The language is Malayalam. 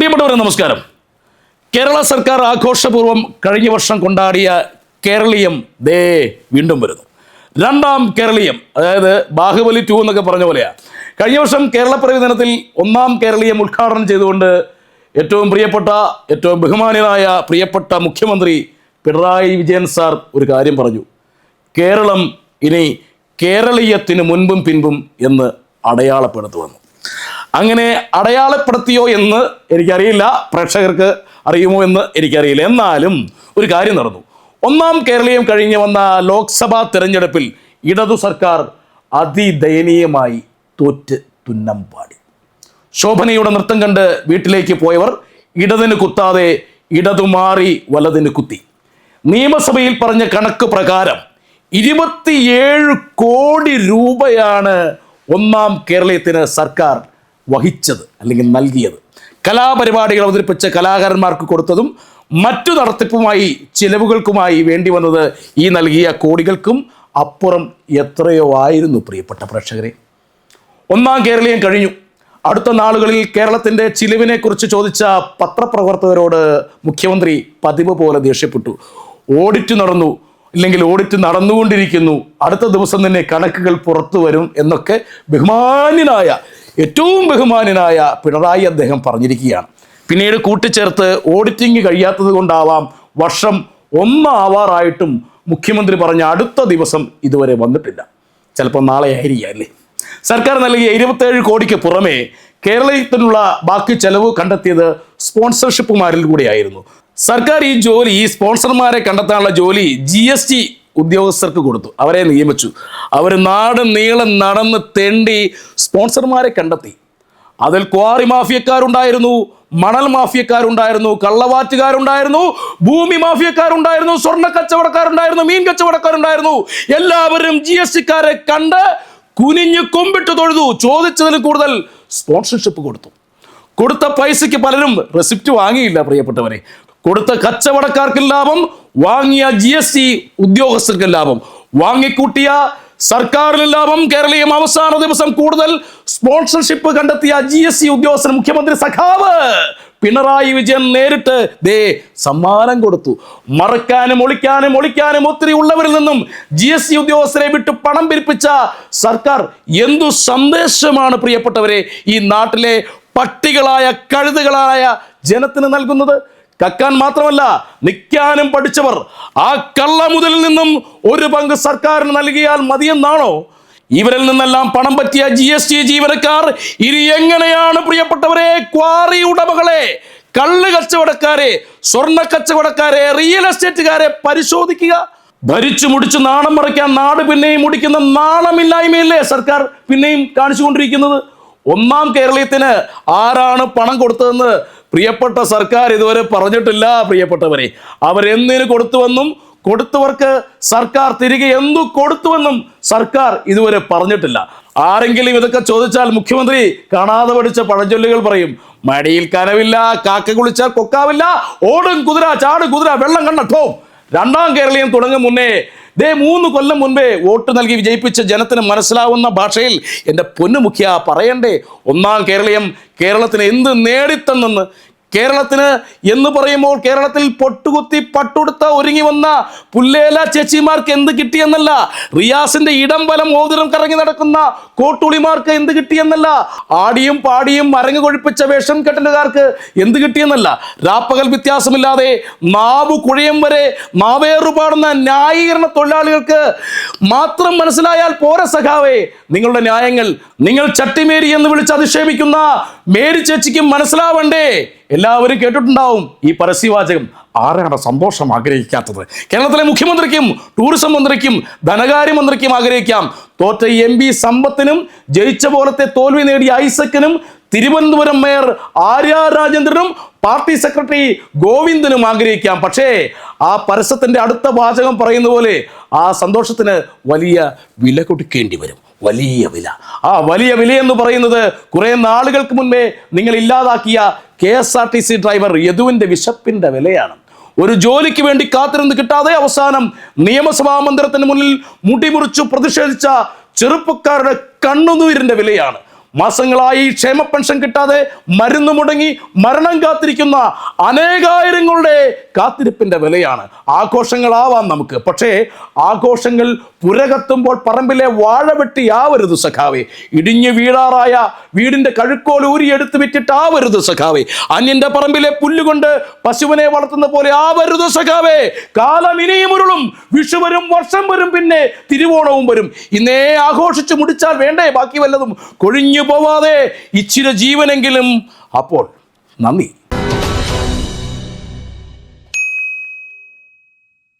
പ്രിയപ്പെട്ടവരെ നമസ്കാരം. കേരള സർക്കാർ ആഘോഷപൂർവം കഴിഞ്ഞ വർഷം കൊണ്ടാടിയ കേരളീയം ദേ വീണ്ടും വരുന്നു. രണ്ടാം കേരളീയം അതായത് ബാഹുബലി ടു എന്നൊക്കെ പറഞ്ഞ പോലെയാ. കഴിഞ്ഞ വർഷം കേരളപ്പിറവി ദിനത്തിൽ ഒന്നാം കേരളീയം ഉദ്ഘാടനം ചെയ്തുകൊണ്ട് ഏറ്റവും പ്രിയപ്പെട്ട ഏറ്റവും ബഹുമാനിയനായ പ്രിയപ്പെട്ട മുഖ്യമന്ത്രി പിണറായി വിജയൻ സാർ ഒരു കാര്യം പറഞ്ഞു. കേരളം ഇനി കേരളീയത്തിന് മുൻപും പിൻപും എന്ന് അടയാളപ്പെടുത്തുവന്നു അങ്ങനെ അടയാളപ്പെടുത്തിയോ എന്ന് എനിക്കറിയില്ല. പ്രേക്ഷകർക്ക് അറിയുമോ എന്ന് എനിക്കറിയില്ല. എന്നാലും ഒരു കാര്യം നടന്നു. ഒന്നാം കേരളീയം കഴിഞ്ഞ് വന്ന ലോക്സഭാ തെരഞ്ഞെടുപ്പിൽ ഇടതു സർക്കാർ അതിദയനീയമായി തോറ്റ് തുന്നം പാടി. ശോഭനയുടെ നൃത്തം കണ്ട് വീട്ടിലേക്ക് പോയവർ ഇടതിന് കുത്താതെ ഇടതുമാറി വലതിന് കുത്തി. നിയമസഭയിൽ പറഞ്ഞ കണക്ക് പ്രകാരം ഇരുപത്തിയേഴ് കോടി രൂപയാണ് ഒന്നാം കേരളീയത്തിന് സർക്കാർ വഹിച്ചത് അല്ലെങ്കിൽ നൽകിയത്. കലാപരിപാടികൾ അവതരിപ്പിച്ച കലാകാരന്മാർക്ക് കൊടുത്തതും മറ്റു നടത്തിപ്പുമായി ചിലവുകൾക്കുമായി വേണ്ടി വന്നത് ഈ നൽകിയ കോടികൾക്കും അപ്പുറം എത്രയോ ആയിരുന്നു പ്രിയപ്പെട്ട പ്രേക്ഷകരെ. ഒന്നാം കേരളീയം കഴിഞ്ഞു. അടുത്ത നാളുകളിൽ കേരളത്തിന്റെ ചിലവിനെക്കുറിച്ച് ചോദിച്ച പത്രപ്രവർത്തകരോട് മുഖ്യമന്ത്രി പതിവ് പോലെ ദേഷ്യപ്പെട്ടു. ഓഡിറ്റ് നടന്നു. ഇല്ലെങ്കിൽ ഓഡിറ്റ് നടന്നുകൊണ്ടിരിക്കുന്നു. അടുത്ത ദിവസം തന്നെ കണക്കുകൾ പുറത്തു വരും എന്നൊക്കെ ബഹുമാന്യനായ ഏറ്റവും ബഹുമാനനായ പിണറായി അദ്ദേഹം പറഞ്ഞിരിക്കുകയാണ്. പിന്നീട് കൂട്ടിച്ചേർത്ത് ഓഡിറ്റിംഗ് കഴിയാത്തത് കൊണ്ടാവാം വർഷം ഒന്നാവാറായിട്ടും മുഖ്യമന്ത്രി പറഞ്ഞ അടുത്ത ദിവസം ഇതുവരെ വന്നിട്ടില്ല. ചിലപ്പോൾ നാളെ ആയിരിക്കാം അല്ലേ സർക്കാർ നൽകിയ ഇരുപത്തേഴ് കോടിക്ക് പുറമേ കേരളത്തിനുള്ള ബാക്കി ചെലവ് കണ്ടെത്തിയത് സ്പോൺസർഷിപ്പുമാരിൽ കൂടിയായിരുന്നു. സർക്കാർ ഈ ജോലി ഈ സ്പോൺസർമാരെ കണ്ടെത്താനുള്ള ജോലി ജി എസ് ടി ഉദ്യോഗസ്ഥർക്ക് കൊടുത്തു. അവരെ നിയമിച്ചു. അവർ നാട് നീളം നടന്ന് തെണ്ടി സ്പോൺസർമാരെ കണ്ടെത്തി. അതിൽ ക്വാറി മാഫിയക്കാരുണ്ടായിരുന്നു മണൽ മാഫിയക്കാരുണ്ടായിരുന്നു കള്ളവാറ്റുകാരുണ്ടായിരുന്നു ഭൂമി മാഫിയക്കാരുണ്ടായിരുന്നു സ്വർണ കച്ചവടക്കാരുണ്ടായിരുന്നു മീൻ കച്ചവടക്കാരുണ്ടായിരുന്നു. എല്ലാവരും ജി എസ് ടിക്കാരെ കണ്ട് കുനിഞ്ഞു കൊമ്പിട്ട് തൊഴുതു. ചോദിച്ചതിന് കൂടുതൽ സ്പോൺസർഷിപ്പ് കൊടുത്തു. കൊടുത്ത പൈസയ്ക്ക് പലരും റെസിപ്റ്റ് വാങ്ങിയില്ല പ്രിയപ്പെട്ടവരെ. കൊടുത്ത കച്ചവടക്കാർക്ക് ലാഭം വാങ്ങിയ ജി എസ് ടി ഉദ്യോഗസ്ഥർക്ക് ലാഭം. വാങ്ങിക്കൂട്ടിയ സർക്കാരിന് ലാഭം കേരളീയം അവസാന ദിവസം കൂടുതൽ സ്പോൺസർഷിപ്പ് കണ്ടെത്തിയ ജി എസ് ടി ഉദ്യോഗസ്ഥൻ മുഖ്യമന്ത്രി സഖാവ്. പിണറായി വിജയൻ നേരിട്ട് ദേ സമ്മാനം കൊടുത്തു. മറക്കാനും ഒളിക്കാനും ഒളിക്കാനും ഒത്തിരി ഉള്ളവരിൽ നിന്നും ജി എസ് ടി ഉദ്യോഗസ്ഥരെ വിട്ട് പണം പിരിപ്പിച്ച സർക്കാർ എന്തു സന്ദേശമാണ് പ്രിയപ്പെട്ടവരെ? ഈ നാട്ടിലെ പട്ടികളായ കഴുതുകളായ ജനത്തിന് നൽകുന്നത് കക്കാൻ മാത്രമല്ല നിൽക്കാനും പഠിച്ചവർ. ആ കള്ള മുതലിൽ നിന്നും ഒരു പങ്ക് സർക്കാരിന് നൽകിയാൽ മതിയെന്നാണോ? ഇവരിൽ നിന്നെല്ലാം പണം പറ്റിയ ജി എസ് ടി ജീവനക്കാർ ഇനി എങ്ങനെയാണ് പ്രിയപ്പെട്ടവരെ ക്വാറി ഉടമകളെ കള്ള് കച്ചവടക്കാരെ സ്വർണ കച്ചവടക്കാരെ റിയൽ എസ്റ്റേറ്റുകാരെ പരിശോധിക്കുക? ഭരിച്ചു മുടിച്ച് നാണം മറയ്ക്കാൻ നാട് പിന്നെയും മുടിക്കുന്ന നാണമില്ലായ്മയല്ലേ സർക്കാർ പിന്നെയും കാണിച്ചുകൊണ്ടിരിക്കുന്നത്? ഒന്നാം കേരളീയത്തിന് ആരാണ് പണം കൊടുത്തതെന്ന് പ്രിയപ്പെട്ട സർക്കാർ ഇതുവരെ പറഞ്ഞിട്ടില്ല പ്രിയപ്പെട്ടവരെ. അവരെന്തിനു കൊടുത്തുവെന്നും കൊടുത്തവർക്ക് സർക്കാർ തിരികെ എന്തു കൊടുത്തുവെന്നും സർക്കാർ ഇതുവരെ പറഞ്ഞിട്ടില്ല. ആരെങ്കിലും ഇതൊക്കെ ചോദിച്ചാൽ മുഖ്യമന്ത്രി കാണാതെ പഠിച്ച പഴഞ്ചൊല്ലുകൾ പറയും മടിയിൽ കനവില്ല കാക്ക കുളിച്ചാൽ കൊക്കാവില്ല ഓടും കുതിര ചാടും കുതിര വെള്ളം കണ്ടോ രണ്ടാം കേരളീയം തുടങ്ങും മുന്നേ ദേ മൂന്ന് കൊല്ലം മുൻപേ വോട്ട് നൽകി വിജയിപ്പിച്ച ജനത്തിന് മനസ്സിലാവുന്ന ഭാഷയിൽ എന്റെ പൊന്നുമുഖ്യ പറയണ്ടേ? ഒന്നാം കേരളീയം കേരളത്തിന് എന്ത് നേടിത്തന്നെന്ന് കേരളത്തിന് എന്ന് പറയുമ്പോൾ കേരളത്തിൽ പൊട്ടുകുത്തി പട്ടുടുത്ത ഒരുങ്ങി വന്ന പുല്ലേല ചേച്ചിമാർക്ക് എന്ത് കിട്ടിയെന്നല്ല റിയാസിന്റെ ഇടം വലം ഓതിരം കറങ്ങി നടക്കുന്ന കോട്ടുളിമാർക്ക് എന്ത് കിട്ടിയെന്നല്ല ആടിയും പാടിയും അരങ്ങു കൊഴിപ്പിച്ച വേഷം കെട്ടലുകാർക്ക് എന്ത് കിട്ടിയെന്നല്ല രാപ്പകൽ വ്യത്യാസമില്ലാതെ നാവു കുഴയം വരെ നാവേറു പാടുന്ന ന്യായീകരണ തൊഴിലാളികൾക്ക് മാത്രം മനസ്സിലായാൽ പോര സഖാവേ. നിങ്ങളുടെ ന്യായങ്ങൾ നിങ്ങൾ ചട്ടിമേരി എന്ന് വിളിച്ച് അധിക്ഷേപിക്കുന്ന മേരി ചേച്ചിക്കും മനസ്സിലാവണ്ടേ? എല്ലാവരും കേട്ടിട്ടുണ്ടാവും ഈ പരസ്യവാചകം ആരാണ് സന്തോഷം ആഗ്രഹിക്കാത്തത്? കേരളത്തിലെ മുഖ്യമന്ത്രിക്കും ടൂറിസം മന്ത്രിക്കും ധനകാര്യ മന്ത്രിക്കും ആഗ്രഹിക്കാം. തോറ്റ എം പി സമ്പത്തിനും ജയിച്ച പോലത്തെ തോൽവി നേടിയ ഐസക്കിനും തിരുവനന്തപുരം മേയർ ആര്യ രാജേന്ദ്രനും പാർട്ടി സെക്രട്ടറി ഗോവിന്ദനും ആഗ്രഹിക്കാം. പക്ഷേ ആ പരസ്യത്തിന്റെ അടുത്ത വാചകം പറയുന്ന പോലെ ആ സന്തോഷത്തിന് വലിയ വില കൊടുക്കേണ്ടി വരും. വലിയ വില. ആ വലിയ വില എന്ന് പറയുന്നത് കുറെ നാളുകൾക്ക് മുൻപേ നിങ്ങൾ ഇല്ലാതാക്കിയ K S R T C driver യദുവിന്റെ വിശപ്പിന്റെ വിലയാണ്. ഒരു ജോലിക്ക് വേണ്ടി കാത്തിരുന്ന് കിട്ടാതെ അവസാനം നിയമസഭാ മന്ദിരത്തിന് മുന്നിൽ മുടിമുറിച്ചു പ്രതിഷേധിച്ച ചെറുപ്പക്കാരുടെ കണ്ണുനീരിന്റെ വിലയാണ്. മാസങ്ങളായി ക്ഷേമ പെൻഷൻ കിട്ടാതെ മരുന്ന് മുടങ്ങി മരണം കാത്തിരിക്കുന്ന അനേകായിരങ്ങളുടെ കാത്തിരിപ്പിന്റെ വിലയാണ്. ആഘോഷങ്ങളാവാം നമുക്ക്. പക്ഷേ ആഘോഷങ്ങൾ പുരകത്തുമ്പോൾ പറമ്പിലെ വാഴ വെട്ടിയാവരുത് സഖാവേ. ഇടിഞ്ഞു വീഴാറായ വീടിന്റെ കഴുക്കോൽ ഊരിയെടുത്ത് വിറ്റിട്ടാവരുത് സഖാവേ. അന്യന്റെ പറമ്പിലെ പുല്ലുകൊണ്ട് പശുവിനെ വളർത്തുന്ന പോലെ ആവരുത് സഖാവേ. കാലം ഇനിയും ഉരുളും. വിഷു വരും വർഷം വരും പിന്നെ തിരുവോണവും വരും. ഇന്നേ ആഘോഷിച്ച് മുടിച്ചാൽ വേണ്ടേ? ബാക്കി വല്ലതും കൊഴിഞ്ഞു പോവാതെ ഇച്ചിര ജീവനെങ്കിലും അപ്പോൾ നന്ദി.